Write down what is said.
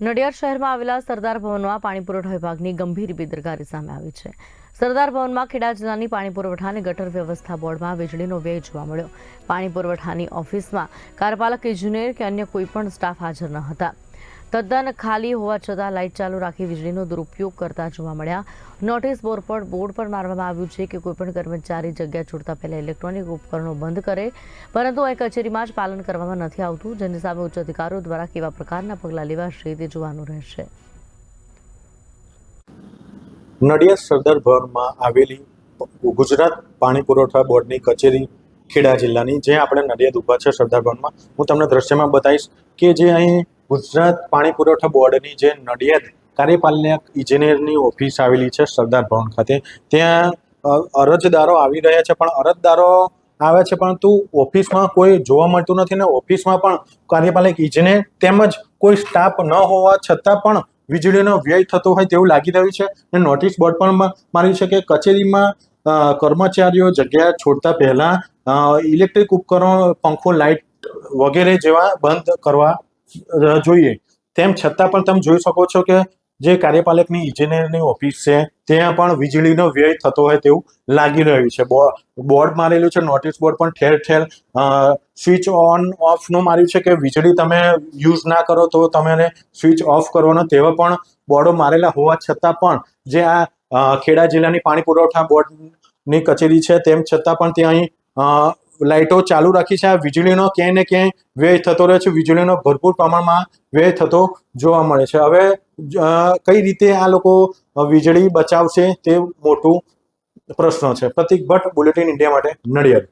નડિયાદ શહેરમાં આવેલા સરદાર ભવનમાં પાણી પુરવઠા વિભાગની ગંભીર બેદરકારી સામે આવી છે. સરદાર ભવનમાં ખેડા જિલ્લાની પાણી પુરવઠા અને ગટર વ્યવસ્થા બોર્ડમાં વીજળીનો વ્યય જોવા મળ્યો. પાણી પુરવઠાની ઓફિસમાં કાર્યપાલક ઇજનેર કે અન્ય કોઈપણ સ્ટાફ હાજર ન હતા. તદ્દન ખાલી હોવા છતાં લાઇટ ચાલુ રાખી વીજળીનો દુરુપયોગ કરતા જોવા મળ્યા. નોટિસ બોર્ડ પર બોર્ડ પર મારવામાં આવ્યું છે કે કોઈપણ કર્મચારી જગ્યા છોડતા પહેલા ઇલેક્ટ્રોનિક ઉપકરણો બંધ કરે, પરંતુ અહીં કચેરીમાં જ પાલન કરવામાં નથી આવતું. જેની સામે ઉચ્ચ અધિકારીઓ દ્વારા કેવા પ્રકારના પગલાં લેવાશે તે જોવાનું રહેશે. નડિયાદ સરદાર ભવનમાં આવેલી ગુજરાત પાણી પુરવઠા બોર્ડની કચેરી ખેડા જિલ્લાની જે આપણે નડિયાદ ઊભા છે સરદાર ભવનમાં. હું તમને દ્રશ્યમાં બતાવીશ કે જે અહીં ગુજરાત પાણી પુરવઠા બોર્ડની જે નડિયાદ કાર્યપાલક ઇજનેરની ઓફિસ આવેલી છે, સરદાર ભવન ખાતે. ત્યાં અરજદારો આવી રહ્યા છે, પણ અરજદારો આવે છે, પરંતુ ઓફિસમાં કોઈ જોવા મળતું નથી ને ઓફિસમાં પણ કાર્યપાલક ઇજનેર તેમજ કોઈ સ્ટાફ ન હોવા છતાં પણ વીજળીનો વ્યય થતો હોય તેવું લાગી રહ્યું છે. અને નોટિસ બોર્ડ પણ માર્યું છે કે કચેરીમાં કર્મચારીઓ જગ્યા છોડતા પહેલા ઇલેક્ટ્રિક ઉપકરણો, પંખો લાઇટ વગેરે જેવા બંધ કરવા જોઈએ. તેમ છતાં પણ તમે જોઈ શકો છો કે જે કાર્યપાલકની ઇજનેરની ઓફિસ છે, ત્યાં પણ વીજળીનો વ્યય થતો હોય તેવું લાગી રહ્યું છે. બોર્ડ મારેલું છે નોટિસ બોર્ડ પણ ઠેર ઠેર સ્વિચ ઓન ઓફનું માર્યું છે કે વીજળી તમે યુઝ ના કરો તો તમે સ્વિચ ઓફ કરવાનો તેવા પણ બોર્ડો મારેલા હોવા છતાં પણ જે આ ખેડા જિલ્લાની પાણી પુરવઠા બોર્ડની કચેરી છે, તેમ છતાં પણ ત્યાં અહીં લાઇટો ચાલુ રાખી છે. આ વીજળીનો ક્યાંય ને ક્યાંય વ્યય થતો રહે છે. વીજળીનો ભરપૂર પ્રમાણમાં વ્યય થતો જોવા મળે છે. હવે કઈ રીતે આ લોકો વીજળી બચાવશે તે મોટું પ્રશ્ન છે. પ્રતિક ભટ્ટ બુલેટિન ઇન્ડિયા માટે નડિયાદ.